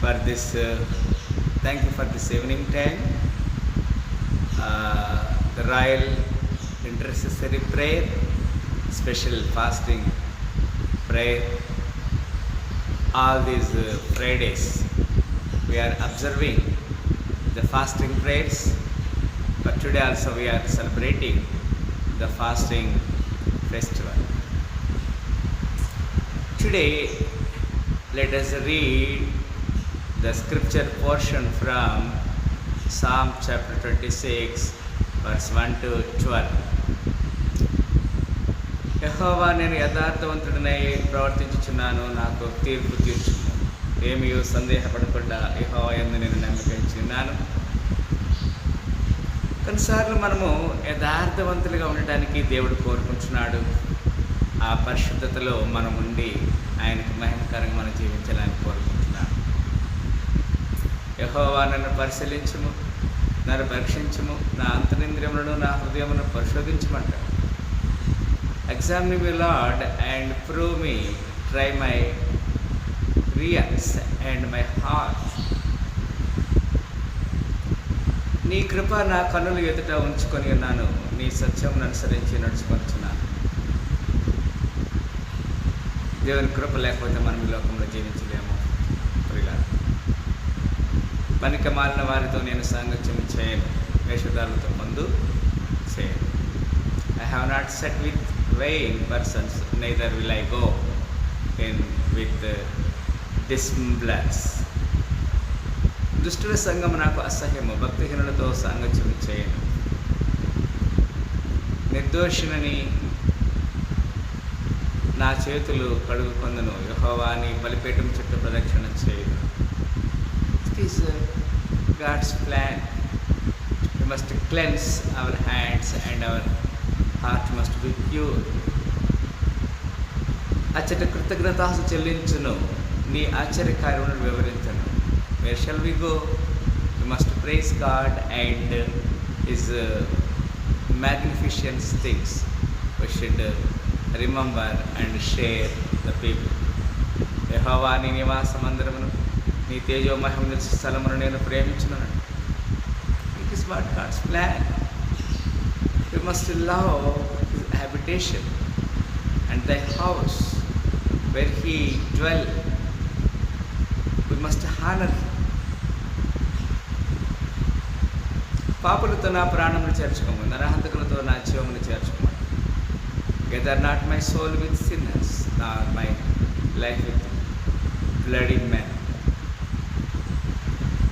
for this. Uh, thank you for this evening time. Uh, the royal intercessory prayer, special fasting prayer. All these uh, Fridays we are observing the fasting prayers, but today also we are celebrating the fasting festival. Today, let us read the scripture portion from Psalm chapter 26, verse 1 to 12. యహోవా నేను యథార్థవంతుడినై ప్రవర్తించుచున్నాను నాకు తీర్పు తీర్చుము. ఏమీ సందేహపడకుండా యహోవా ఎందు నేను నమ్మకించున్నాను కొన్నిసార్లు మనము యథార్థవంతులుగా ఉండటానికి దేవుడు కోరుకుంటున్నాడు. ఆ పరిశుద్ధతలో మనం ఉండి ఆయనకు మహిమకరంగా మనం జీవించాలని కోరుకుంటున్నాం. యహోవా నన్ను పరిశీలించము నన్ను పరీక్షించము నా అంతరింద్రియములను నా హృదయమును పరిశోధించమంటాడు. Examine me lord and prove me try my reins and my heart నీ కృప నా కన్నులు ఎదుట ఉంచుకొని ఉన్నాను. నీ సత్యం అనుసరించి నడుచుకొచ్చున్నాను దేవుని కృప లేకపోతే మనం ఈ లోకంలో జీవించలేము. ప్రియులారా పనికి మాలిన వారితో నేను సాంగత్యం చేయను. వేషధారులతో ముందు చేయను. I have not sat with vain persons neither will I go in with dissemblers దుష్టుల సంఘం నాకు అసహ్యము భక్తిహీనులతో సాంగత్యం చేయను. నిర్దోషిణని నా చేతులు కడుగు కొందను యహోవాని బలిపేటం చుట్టూ ప్రదక్షిణ చేయను. It is God's plan we must cleanse our hands and our heart must be pure అచ్చట కృతజ్ఞతాసు చెల్లించును. నీ ఆశ్చర్యకార్యములను వివరించను. Where shall we go you must praise God and his magnificent things should remember and share the people యహోవాని నివాస మందిరమును నీ తేజోమహం నిలిచి స్థలమును నేను ప్రేమించున్నాను. It is what God's plan you must love his habitation and the house where he dwell we must honour పాపులతో నా ప్రాణమును చేర్చుకోము నరహంతకులతో నా జీవమును చేర్చుకోమని gather not my soul with sinners not my life with bloody man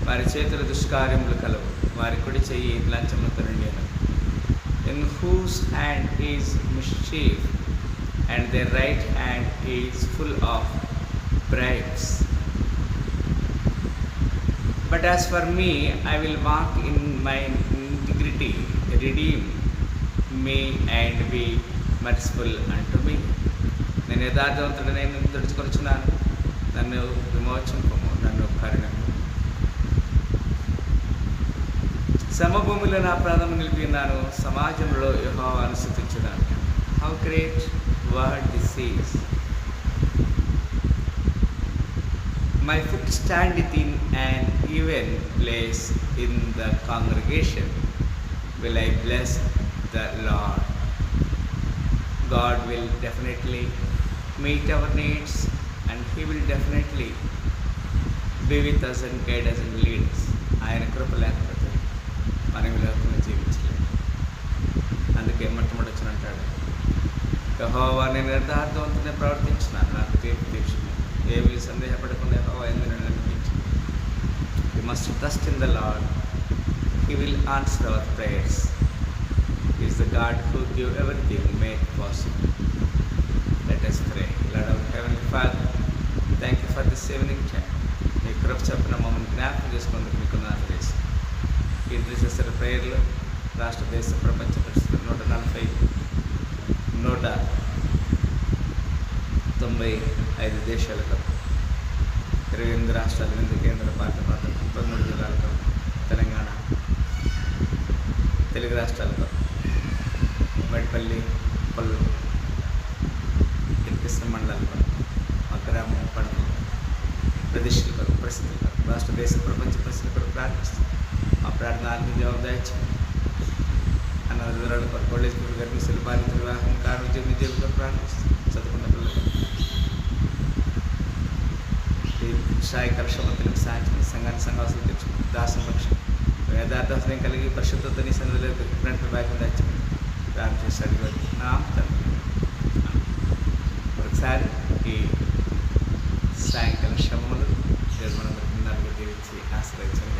వారి చేతుల దుష్కార్యములు కలవు. వారి కుడి చెయ్యి లంచములు నిండాను in whose hand is mischief and their right hand is full of bribes but as for me I will walk in my integrity redeem me and be merciful అంటూ మీ నేను యథార్థవంతుడు నేను తుడుచుకొచ్చున్నాను నన్ను విమోచింపము నన్ను కరుణము సమభూమిలో నా ప్రాణం నిలిపినాను సమాజంలో యహోవాను స్థుతించున్నాను how great word disease my foot stand it in an even place in the congregation will I bless the lord God will definitely meet our needs and he will definitely be with us and guide us leads ఆయన కృప లేకపోతే అనేవి లేకుండా జీవించలేము అందుకే మొట్టమొదటి వచ్చిన అంటాడు యహోవా నేను యథార్థవంతునే ప్రవర్తించిన నాకు తీర్పు తీర్చును ఏమి సందేహపడకుండా యహోవా ఎందుకు నేను must trust in the lord he will answer our prayers is the God who give everything make possible let us pray lord our heaven father thank you for this evening time మీ కృప చెప్పిన మమ్మల్ని జ్ఞాపకం చేసుకుందుకు మీకు ప్రేయర్లు రాష్ట్ర దేశ ప్రపంచ పరిస్థితులు నూట నలభై నూట తొంభై ఐదు దేశాలకు ఇరవై ఎనిమిది రాష్ట్రాలు ఎనిమిది కేంద్ర పాలిత ప్రాంతాలు పదమూడు జిల్లాలకు తెలంగాణ తెలుగు రాష్ట్రాలకు మడిపల్లి పల్లు కృష్ణ మండలాలకు మా గ్రామం పడవ ప్రదేశాలకు కొరకు రాష్ట్ర దేశ ప్రపంచ పరిస్థితులు కొరకు ప్రార్థిస్తుంది మా ప్రార్థన ఆత్మీయ జవాబు అన్నది వివరాలు కాలేజ్ పిల్లలు గర్భిస్తులు బాధితులు వివాహం కారు ఉద్యోగ నిజాలు ప్రార్థిస్తాం చదువుకున్న పిల్లలు ఈ సాయకర క్షమతలకు సాయంత్రం సంఘాన్ని సంఘాసులు తెచ్చుకుని దాసం పక్షం వేదార్థం కలిగి పరిశుద్ధతని సన్నిధిలో ఫ్రంట్ బ్యాక్ తెచ్చి ప్రార్థన చేసి అడిగారు నా తండ్రి ఒకసారి ఈ సాయంకాలం శ్రమలు దేవుడు మనందరికీ నలుగురు దీవించి ఆశ్రయించండి